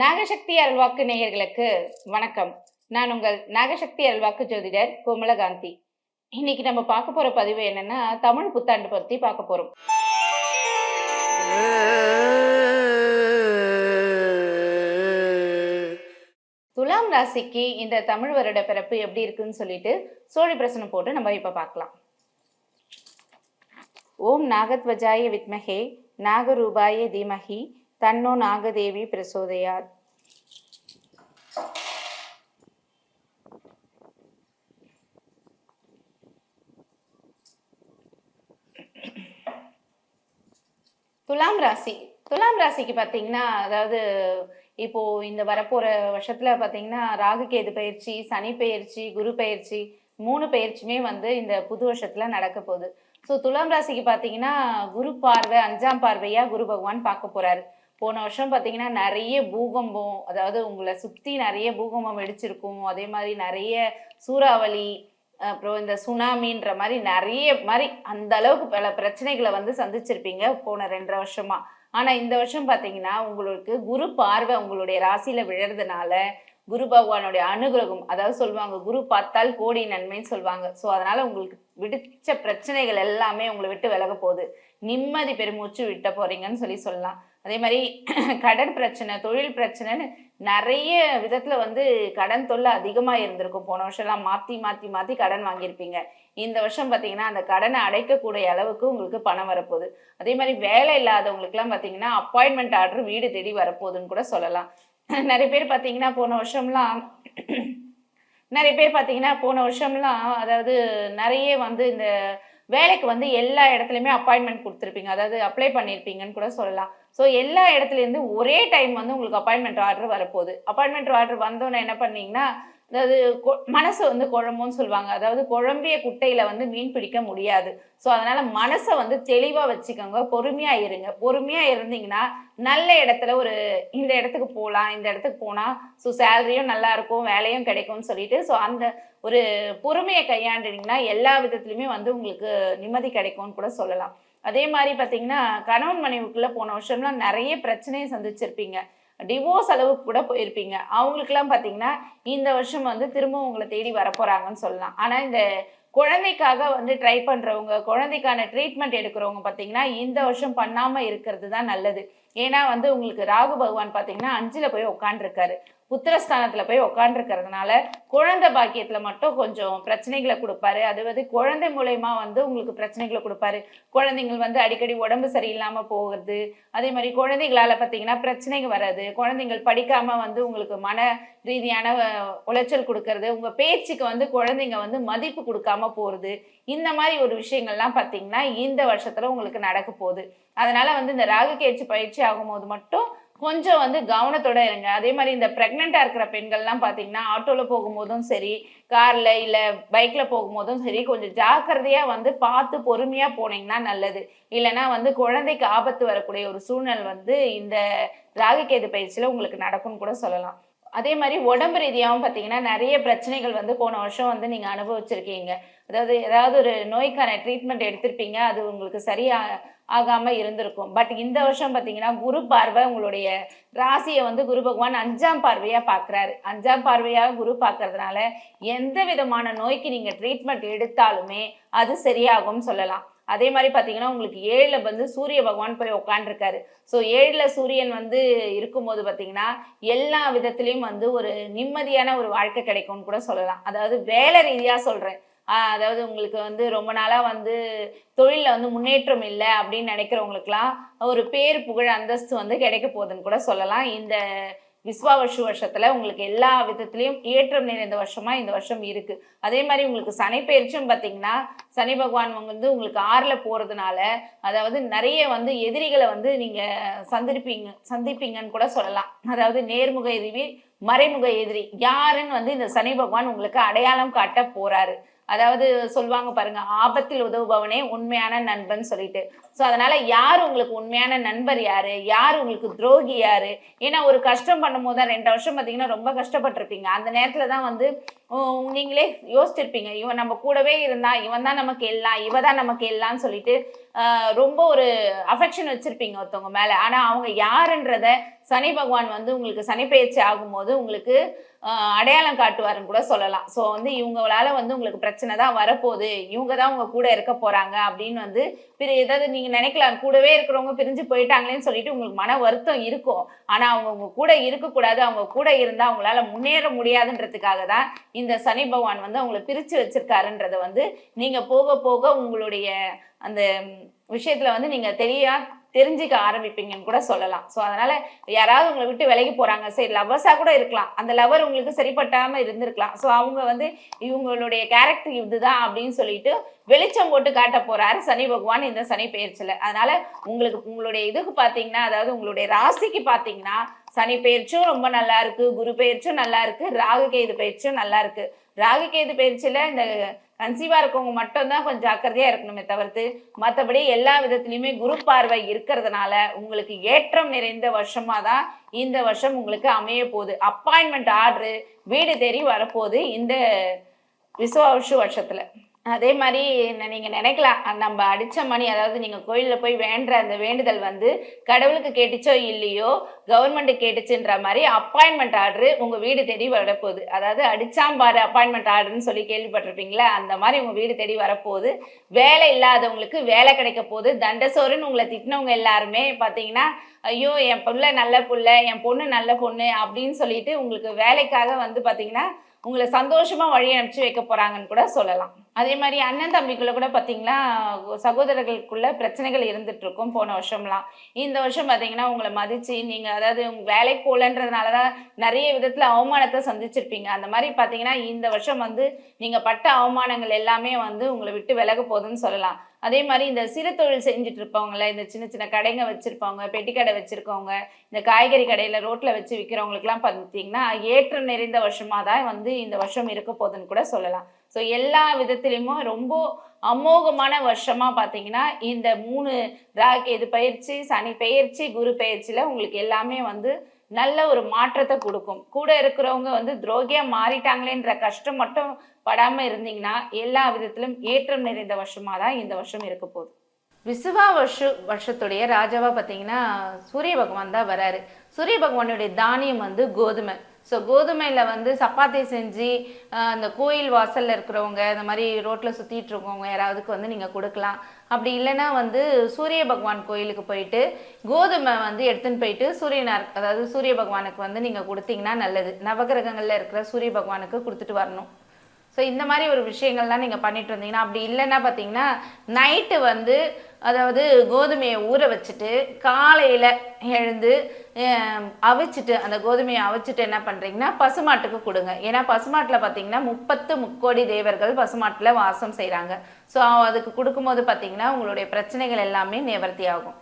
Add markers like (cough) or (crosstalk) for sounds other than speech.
நாகசக்தி அல்வாக்கு நேயர்களுக்கு வணக்கம். நான் உங்கள் நாகசக்தி அல்வாக்கு ஜோதிடர் கோமலகாந்தி. இன்னைக்கு நம்ம பார்க்க போற பதிவு என்னன்னா தமிழ் புத்தாண்டு பத்தி பார்க்க போறோம். துலாம் ராசிக்கு இந்த தமிழ் வருட பிறப்பு எப்படி இருக்குன்னு சொல்லிட்டு சோழி பிரசனம் போட்டு நம்ம இப்ப பார்க்கலாம். ஓம் நாகத்வஜாய வித்மஹே நாகரூபாய தீமஹி தன்னோ நாகதேவி பிரசோதையார். துலாம் ராசி. துலாம் ராசிக்கு பார்த்தீங்கன்னா அதாவது இப்போ இந்த வரப்போற வருஷத்துல பார்த்தீங்கன்னா ராகு கேது பயிற்சி சனி பயிற்சி குரு பயிற்சி மூணு பயிற்சியுமே வந்து இந்த புது வருஷத்துல நடக்க போகுது. ஸோ துலாம் ராசிக்கு பார்த்தீங்கன்னா குரு பார்வை அஞ்சாம் பார்வையா குரு பகவான் பார்க்க போறாரு. போன வருஷம் பார்த்தீங்கன்னா நிறைய பூகம்பம் அதாவது உங்களை சுற்றி நிறைய பூகம்பம் வெடிச்சிருக்கும். அதே மாதிரி நிறைய சூறாவளி அப்புறம் இந்த சுனாமின்ற மாதிரி நிறைய மாதிரி அந்த அளவுக்கு பல பிரச்சனைகளை வந்து சந்திச்சிருப்பீங்க போன ரெண்டரை வருஷமா. ஆனால் இந்த வருஷம் பார்த்தீங்கன்னா உங்களுக்கு குரு பார்வை உங்களுடைய ராசியில் விழறதுனால குரு பகவானுடைய அனுகிரகம் அதாவது சொல்லுவாங்க குரு பார்த்தால் கோடி நன்மைன்னு சொல்லுவாங்க. ஸோ அதனால உங்களுக்கு விடிச்ச பிரச்சனைகள் எல்லாமே உங்களை விட்டு விலக போகுது. நிம்மதி பெருமூச்சு விட்ட போறீங்கன்னு சொல்லி சொல்லலாம். அதே மாதிரி (clears throat) கடன் பிரச்சனை தொழில் பிரச்சனைன்னு நிறைய விதத்துல வந்து கடன் தொல்லை அதிகமாக இருந்திருக்கும். போன வருஷம்லாம் மாத்தி மாத்தி மாத்தி கடன் வாங்கியிருப்பீங்க. இந்த வருஷம் பார்த்தீங்கன்னா அந்த கடனை அடைக்கக்கூடிய அளவுக்கு உங்களுக்கு பணம் வரப்போகுது. அதே மாதிரி வேலை இல்லாதவங்களுக்குலாம் பார்த்தீங்கன்னா அப்பாயின்மெண்ட் ஆர்டர் வீடு தேடி வரப்போகுதுன்னு கூட சொல்லலாம். (clears throat) நிறைய பேர் பார்த்தீங்கன்னா போன வருஷம்லாம் (clears throat) நிறைய பேர் பார்த்தீங்கன்னா போன வருஷம்லாம் அதாவது நிறைய வந்து இந்த வேலைக்கு வந்து எல்லா இடத்துலையுமே அப்பாயின்மெண்ட் கொடுத்துருப்பீங்க. அதாவது அப்ளை பண்ணியிருப்பீங்கன்னு கூட சொல்லலாம். ஸோ எல்லா இடத்துலேருந்து ஒரே டைம் வந்து உங்களுக்கு அப்பாயின்மெண்ட் ஆர்டர் வரப்போகுது. அப்பாயின்மெண்ட் ஆர்டர் வந்தோன்னே என்ன பண்ணீங்கன்னா அதாவது கொ- வந்து குழம்புன்னு சொல்லுவாங்க. அதாவது குழம்பிய குட்டையில வந்து மீன் பிடிக்க முடியாது. ஸோ அதனால மனசை வந்து தெளிவா வச்சுக்கோங்க. பொறுமையா இருங்க. பொறுமையா இருந்தீங்கன்னா நல்ல இடத்துல ஒரு இந்த இடத்துக்கு போகலாம் இந்த இடத்துக்கு போனா ஸோ சேலரியும் நல்லா இருக்கும் வேலையும் கிடைக்கும்னு சொல்லிட்டு ஸோ அந்த ஒரு பொறுமையை கையாண்டுனீங்கன்னா எல்லா விதத்துலையுமே வந்து உங்களுக்கு நிம்மதி கிடைக்கும்னு கூட சொல்லலாம். அதே மாதிரி பார்த்தீங்கன்னா கணவன் மனைவிக்குள்ள போன வருஷம்லாம் நிறைய பிரச்சனையை சந்திச்சிருப்பீங்க. டிவோர்ஸ் அளவுக்கு கூட போயிருப்பீங்க. அவங்களுக்குலாம் பார்த்தீங்கன்னா இந்த வருஷம் வந்து திரும்ப உங்களை தேடி வரப்போகிறாங்கன்னு சொல்லலாம். ஆனால் இந்த குழந்தைக்காக வந்து ட்ரை பண்ணுறவங்க குழந்தைக்கான ட்ரீட்மெண்ட் எடுக்கிறவங்க பார்த்தீங்கன்னா இந்த வருஷம் பண்ணாமல் இருக்கிறது தான் நல்லது. ஏன்னா வந்து உங்களுக்கு ராகு பகவான் பார்த்தீங்கன்னா அஞ்சில் போய் உட்காந்துருக்காரு புத்திரஸ்தானத்துல போய் உட்காந்துருக்கிறதுனால குழந்தை பாக்கியத்துல மட்டும் கொஞ்சம் பிரச்சனைகளை கொடுப்பாரு. அது வந்து குழந்தை மூலயமா வந்து உங்களுக்கு பிரச்சனைகளை கொடுப்பாரு. குழந்தைங்கள் வந்து அடிக்கடி உடம்பு சரியில்லாம போகிறது. அதே மாதிரி குழந்தைகளால பார்த்தீங்கன்னா பிரச்சனைகள் வராது. குழந்தைங்கள் படிக்காம வந்து உங்களுக்கு மன ரீதியான உளைச்சல் கொடுக்கறது. உங்க பேச்சுக்கு வந்து குழந்தைங்க வந்து மதிப்பு கொடுக்காம போறது. இந்த மாதிரி ஒரு விஷயங்கள்லாம் பார்த்தீங்கன்னா இந்த வருஷத்துல உங்களுக்கு நடக்க போகுது. அதனால வந்து இந்த ராகு கேட்சி பயிற்சி ஆகும்போது மட்டும் கொஞ்சம் வந்து கவனத்தோட இருங்க. அதே மாதிரி இந்த ப்ரெக்னெண்ட்டாக இருக்கிற பெண்கள்லாம் பார்த்தீங்கன்னா ஆட்டோவில் போகும்போதும் சரி காரில் இல்லை பைக்கில் போகும்போதும் சரி கொஞ்சம் ஜாக்கிரதையாக வந்து பார்த்து பொறுமையாக போனீங்கன்னா நல்லது. இல்லைன்னா வந்து குழந்தைக்கு ஆபத்து வரக்கூடிய ஒரு சூழ்நிலை வந்து இந்த ராகுகேது பயிற்சியில் உங்களுக்கு நடக்கும்னு கூட சொல்லலாம். அதே மாதிரி உடம்பு ரீதியாகவும் பார்த்தீங்கன்னா நிறைய பிரச்சனைகள் வந்து போன வருஷம் வந்து நீங்கள் அனுபவிச்சிருக்கீங்க. அதாவது ஏதாவது ஒரு நோய்க்கான ட்ரீட்மெண்ட் எடுத்திருப்பீங்க அது உங்களுக்கு சரியாக ஆகாமல் இருந்திருக்கும். பட் இந்த வருஷம் பார்த்தீங்கன்னா குரு பார்வை உங்களுடைய ராசியை வந்து குரு பகவான் அஞ்சாம் பார்வையாக பார்க்குறாரு அஞ்சாம் பார்வையாக குரு பார்க்கறதுனால எந்த விதமான நோய்க்கு நீங்கள் ட்ரீட்மெண்ட் எடுத்தாலுமே அது சரியாகும் சொல்லலாம். அதே மாதிரி பார்த்தீங்கன்னா உங்களுக்கு ஏழில் வந்து சூரிய பகவான் போய் உட்காண்டிருக்காரு ஸோ ஏழில் சூரியன் வந்து இருக்கும்போது பார்த்தீங்கன்னா எல்லா விதத்துலேயும் வந்து ஒரு நிம்மதியான ஒரு வாழ்க்கை கிடைக்கும்னு கூட சொல்லலாம். அதாவது வேலை ரீதியாக சொல்கிறேன் அதாவது உங்களுக்கு வந்து ரொம்ப நாளாக வந்து தொழிலில் வந்து முன்னேற்றம் இல்லை அப்படின்னு நினைக்கிறவங்களுக்குலாம் ஒரு பேர் புகழ் அந்தஸ்து வந்து கிடைக்க போகுதுன்னு கூட சொல்லலாம். இந்த விஸ்வாவசு வருஷத்தில் உங்களுக்கு எல்லா விதத்துலேயும் ஏற்றம் நிறைந்த வருஷமாக இந்த வருஷம் இருக்குது அதே மாதிரி உங்களுக்கு சனி பயிற்சியும் பார்த்தீங்கன்னா சனி பகவான் வந்து உங்களுக்கு ஆறில் போகிறதுனால அதாவது நிறைய வந்து எதிரிகளை வந்து நீங்கள் சந்திருப்பீங்க சந்திப்பீங்கன்னு கூட சொல்லலாம். அதாவது நேர்முக எதிரி மறைமுக எதிரி யாருன்னு வந்து இந்த சனி பகவான் உங்களுக்கு அடையாளம் காட்ட போகிறாரு அதாவது சொல்லுவாங்க பாருங்க ஆபத்தில் உதவுபவனே உண்மையான நண்பன் சொல்லிட்டு. ஸோ அதனால யார் உங்களுக்கு உண்மையான நண்பர் யாரு? யார் உங்களுக்கு துரோகி யாரு? ஏன்னா ஒரு கஷ்டம் பண்ணும்போது தான் ரெண்டு வருஷம் பார்த்தீங்கன்னா ரொம்ப கஷ்டப்பட்டிருப்பீங்க. அந்த நேரத்துல தான் வந்து நீங்களே யோசிச்சிருப்பீங்க. இவன் நம்ம கூடவே இருந்தா இவன் தான் நமக்கு எல்லாம் இவ தான் நமக்கு எல்லாம்னு சொல்லிட்டு ரொம்ப ஒரு அஃபெக்ஷன் வச்சிருப்பீங்க ஒருத்தவங்க மேல. ஆனா அவங்க யாருன்றத சனி பகவான் வந்து உங்களுக்கு சனி பயிற்சி ஆகும்போது உங்களுக்கு அடையாளம் காட்டுவாருன்னு கூட சொல்லலாம். ஸோ வந்து இவங்களால வந்து உங்களுக்கு பிரச்சனை தான் வரப்போகுது. இவங்க தான் உங்க கூட இருக்க போறாங்க அப்படின்னு வந்து பிற ஏதாவது நீங்க நினைக்கலாம். கூடவே இருக்கிறவங்க பிரிஞ்சு போயிட்டாங்களேன்னு சொல்லிட்டு உங்களுக்கு மன வருத்தம் இருக்கும். ஆனா அவங்க உங்க கூட இருக்கக்கூடாது. அவங்க கூட இருந்தா அவங்களால முன்னேற முடியாதுன்றதுக்காக தான் இந்த சனி பகவான் வந்து அவங்களை பிரிச்சு வச்சிருக்காருன்றதை வந்து நீங்கள் போக போக உங்களுடைய அந்த விஷயத்துல வந்து நீங்க தெரியா தெரிஞ்சுக்க ஆரம்பிப்பீங்கன்னு கூட சொல்லலாம். ஸோ அதனால யாராவது உங்களை விட்டு விலகி போறாங்க சரி லவ்வர்ஸா கூட இருக்கலாம். அந்த லவர் உங்களுக்கு சரிப்பட்டாம இருந்திருக்கலாம். ஸோ அவங்க வந்து இவங்களுடைய கேரக்டர் இதுதான் அப்படின்னு சொல்லிட்டு வெளிச்சம் போட்டு காட்ட போறாரு சனி பகவான் இந்த சனி பெயர்ச்சியில. அதனால உங்களுக்கு உங்களுடைய இதுக்கு பாத்தீங்கன்னா அதாவது உங்களுடைய ராசிக்கு பாத்தீங்கன்னா சனி பெயர்ச்சும் ரொம்ப நல்லா இருக்கு குரு பெயர்ச்சும் நல்லா இருக்கு ராகு கேது பயிற்சியும் நல்லா இருக்கு. ராகு கேது பெயர்ச்சியில இந்த கன்சீவாக இருக்கவங்க மட்டும்தான் கொஞ்சம் ஜாக்கிரதையாக இருக்கணுமே தவிர்த்து மற்றபடி எல்லா விதத்துலேயுமே குரு பார்வை இருக்கிறதுனால உங்களுக்கு ஏற்றம் நிறைந்த வருஷமாக தான் இந்த வருஷம் உங்களுக்கு அமைய போகுது. அப்பாயின்மெண்ட் ஆர்டரு வீடு தேடி வரப்போகுது இந்த விசுவாசு வருஷத்தில். அதே மாதிரி நீங்கள் நினைக்கலாம் நம்ம அடித்த மணி அதாவது நீங்கள் கோயிலில் போய் வேண்டுற அந்த வேண்டுதல் வந்து கடவுளுக்கு கேட்டுச்சோ இல்லையோ கவர்மெண்ட்டு கேட்டுச்சுன்ற மாதிரி அப்பாயின்மெண்ட் ஆர்டரு உங்கள் வீடு தேடி வரப்போகுது. அதாவது அடிச்சாம்பாரு அப்பாயின்மெண்ட் ஆர்டர்னு சொல்லி கேள்விப்பட்டிருப்பீங்களா? அந்த மாதிரி உங்கள் வீடு தேடி வரப்போகுது. வேலை இல்லாதவங்களுக்கு வேலை கிடைக்க போகுது. தண்டசோறுன்னு உங்களை திட்டினவங்க எல்லாருமே பார்த்தீங்கன்னா ஐயோ என் பிள்ளை நல்ல பிள்ளை என் பொண்ணு நல்ல பொண்ணு அப்படின்னு சொல்லிட்டு உங்களுக்கு வேலைக்காக வந்து பார்த்தீங்கன்னா உங்களை சந்தோஷமா வழி அனுப்பிச்சு வைக்க போறாங்கன்னு கூட சொல்லலாம். அதே மாதிரி அண்ணன் தம்பிக்குள்ள கூட பார்த்தீங்கன்னா சகோதரர்களுக்குள்ள பிரச்சனைகள் இருந்துட்டு இருக்கும் போன வருஷம்லாம். இந்த வருஷம் பார்த்தீங்கன்னா உங்களை மதிச்சு நீங்கள் அதாவது உங்க வேலைக்கு போகலன்றதுனால தான் நிறைய விதத்துல அவமானத்தை சந்திச்சிருப்பீங்க. அந்த மாதிரி பார்த்தீங்கன்னா இந்த வருஷம் வந்து நீங்க பட்ட அவமானங்கள் எல்லாமே வந்து உங்களை விட்டு விலக போகுதுன்னு சொல்லலாம். அதே மாதிரி இந்த சிறு தொழில் செஞ்சுட்டு இருப்பவங்கள இந்த சின்ன சின்ன கடைங்க வச்சுருப்பவங்க பெட்டி கடை வச்சுருக்கவங்க இந்த காய்கறி கடையில் ரோட்டில் வச்சு விற்கிறவங்களுக்குலாம் பார்த்தீங்கன்னா ஏற்றம் நிறைந்த வருஷமாக தான் வந்து இந்த வருஷம் இருக்க போதுன்னு கூட சொல்லலாம். ஸோ எல்லா விதத்துலேயுமே ரொம்ப அமோகமான வருஷமாக பார்த்தீங்கன்னா இந்த மூணு ராக் இது பயிற்சி சனி பயிற்சி குரு பயிற்சியில் உங்களுக்கு எல்லாமே வந்து நல்ல ஒரு மாற்றத்தை கொடுக்கும். கூட இருக்கிறவங்க வந்து துரோகியா மாறிட்டாங்களேன்ற கஷ்டம் மட்டும் படாம இருந்தீங்கன்னா எல்லா விதத்திலும் ஏற்றம் நிறைந்த வருஷமா தான் இந்த வருஷம் இருக்க போகுது. விசுவா வருஷ வருஷத்துடைய ராஜாவா பார்த்தீங்கன்னா சூரிய பகவான் தான் வராரு. சூரிய பகவானுடைய தானியம் வந்து கோதுமை. ஸோ கோதுமையில் வந்து சப்பாத்தி செஞ்சு அந்த கோயில் வாசலில் இருக்கிறவங்க இந்த மாதிரி ரோட்டில் சுற்றிட்டு இருக்கவங்க யாராவதுக்கு வந்து நீங்கள் கொடுக்கலாம். அப்படி இல்லைன்னா வந்து சூரிய பகவான் கோயிலுக்கு போயிட்டு கோதுமை வந்து எடுத்துன்னு போயிட்டு சூரியனார் அதாவது சூரிய பகவானுக்கு வந்து நீங்கள் கொடுத்தீங்கன்னா நல்லது. நவகிரகங்களில் இருக்கிற சூரிய பகவானுக்கு கொடுத்துட்டு வரணும். ஸோ இந்த மாதிரி ஒரு விஷயங்கள்லாம் நீங்கள் பண்ணிட்டு வந்தீங்கன்னா அப்படி இல்லைன்னா பார்த்தீங்கன்னா நைட்டு வந்து அதாவது கோதுமையை ஊற வச்சுட்டு காலையில் எழுந்து அவிச்சிட்டு அந்த கோதுமையை அவிச்சிட்டு என்ன பண்ணுறீங்கன்னா பசுமாட்டுக்கு கொடுங்க. ஏன்னா பசுமாட்டில் பார்த்தீங்கன்னா முப்பத்து முக்கோடி தேவர்கள் பசுமாட்டில் வாசம் செய்கிறாங்க ஸோ அதுக்கு கொடுக்கும்போது பார்த்தீங்கன்னா உங்களுடைய பிரச்சனைகள் எல்லாமே நிவர்த்தி ஆகும்.